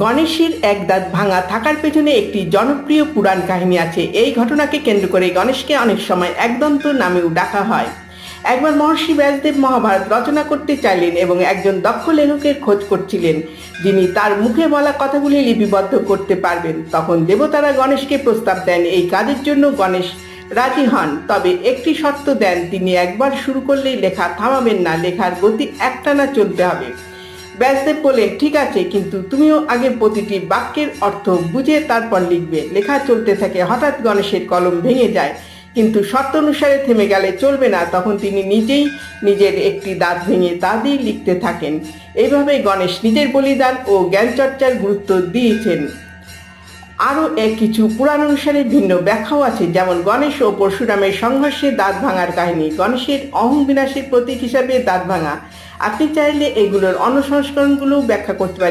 গণেশের এক দাঁত ভাঙা থাকার পেছনে একটি জনপ্রিয় পুরাণ কাহিনী আছে। এই ঘটনাকে কেন্দ্র করে গণেশকে অনেক সময় একদন্ত নামেও ডাকা হয়। একবার মহর্ষি ব্যাসদেব মহাভারত রচনা করতে চাইলেন এবং একজন দক্ষ লেখকের খোঁজ করছিলেন, যিনি তার মুখে বলা কথাগুলি লিপিবদ্ধ করতে পারবেন। তখন দেবতারা গণেশকে প্রস্তাব দেন, এই কাজের জন্য গণেশ রাজি হন, তবে একটি শর্ত দেন, তিনি একবার শুরু করলেই লেখা থামাবেন না, লেখার গতি একটানা চলতে হবে। ব্যাসদেব বলে, ঠিক আছে, কিন্তু তুমিও আগে প্রতিটি বাক্যের অর্থ বুঝে তারপর লিখবে। লেখা চলতে থাকে, হঠাৎ গণেশের কলম ভেঙে যায়। কিন্তু শর্ত অনুসারে থেমে গেলে চলবে না, তখন তিনি নিজেই নিজের একটি দাঁত ভেঙে তা দিয়ে লিখতে থাকেন। এইভাবে গণেশ নিজের বলিদান ও জ্ঞানচর্চার গুরুত্ব দিয়েছেন। আরও এক কিছু পুরাণ অনুসারে ভিন্ন ব্যাখ্যাও আছে, যেমন গণেশ ও পরশুরামের সংঘর্ষে দাঁত ভাঙার কাহিনী। গণেশের অহং বিনাশের প্রতীক হিসাবে দাঁত ভাঙা। আপনি চাইলে এগুলোর অন্য সংস্করণগুলোও ব্যাখ্যা করতে পারেন।